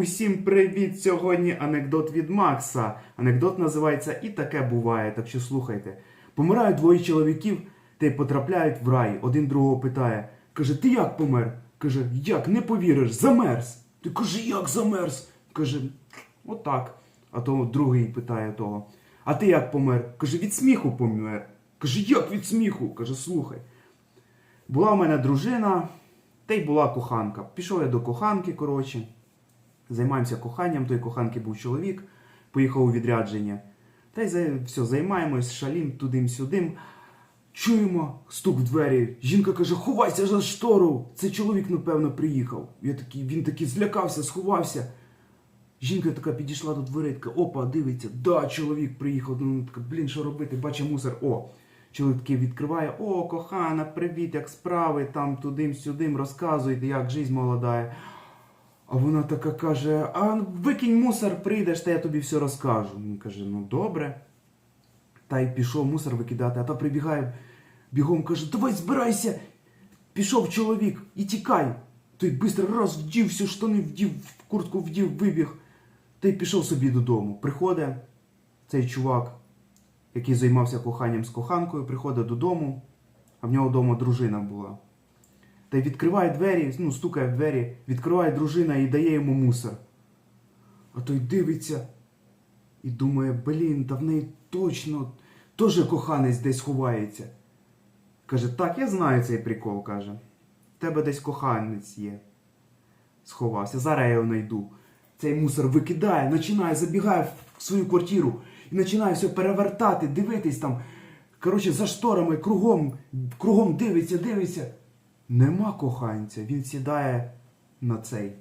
усім привіт! Сьогодні анекдот від Макса. Анекдот називається І таке буває, так що слухайте. Помирають двоє чоловіків та й потрапляють в рай. Один другого питає. Каже, ти як помер? Каже, як, не повіриш, замерз. Ти каже, як замерз? Каже, отак. А то другий питає того. А ти як помер? Каже, від сміху помер. Каже, як від сміху? Каже, слухай. Була в мене дружина, та й була коханка. Пішов я до коханки, коротше. Займаємося коханням, той коханки був чоловік, поїхав у відрядження. Та й все, займаємось, шалім тудим-сюдим. Чуємо стук в двері. Жінка каже: ховайся за штору. Це чоловік, напевно, приїхав. Я такий, він такий злякався, сховався. Жінка така підійшла до дверей, така, опа, дивиться, да, чоловік приїхав. Ну, така, блін, що робити? Бачить мусор. О, чоловік такий відкриває, о, кохана, привіт, як справи, там тудим-сюдим, розказуйте, як жизнь молодає. А вона така каже: а викинь мусор, прийдеш, та я тобі все розкажу. Він каже, ну добре. Та й пішов мусор викидати, а та прибігає бігом, каже, давай збирайся. Пішов чоловік і тікай. Той бистро раз вдів всі штани, вдів, куртку вдів, вибіг. Та й пішов собі додому. Приходить цей чувак, який займався коханням з коханкою, приходить додому, а в нього вдома дружина була. Та й відкриває двері, ну, стукає в двері, відкриває дружина і дає йому мусор. А той дивиться і думає, блін, та в неї точно теж коханець десь ховається. Каже, так, я знаю цей прикол, каже. В тебе десь коханець є. Сховався. Зараз я його знайду. Цей мусор викидає, починає, забігає в свою квартиру і починає все перевертати, дивитись там. Коротше, за шторами, кругом, кругом дивиться, дивиться. Нема коханця. Він сідає на цей,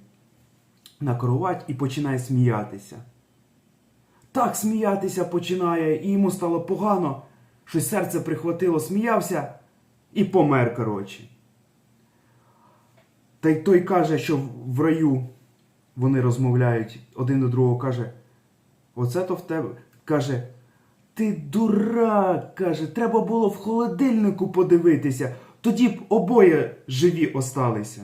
на кровать і починає сміятися. Так сміятися починає, і йому стало погано, щось серце прихватило, сміявся і помер, коротше. Та й той каже, що в раю вони розмовляють, один до другого каже: Оце то в тебе. Каже, ти дурак, каже, треба було в холодильнику подивитися, тоді б обоє живі осталися.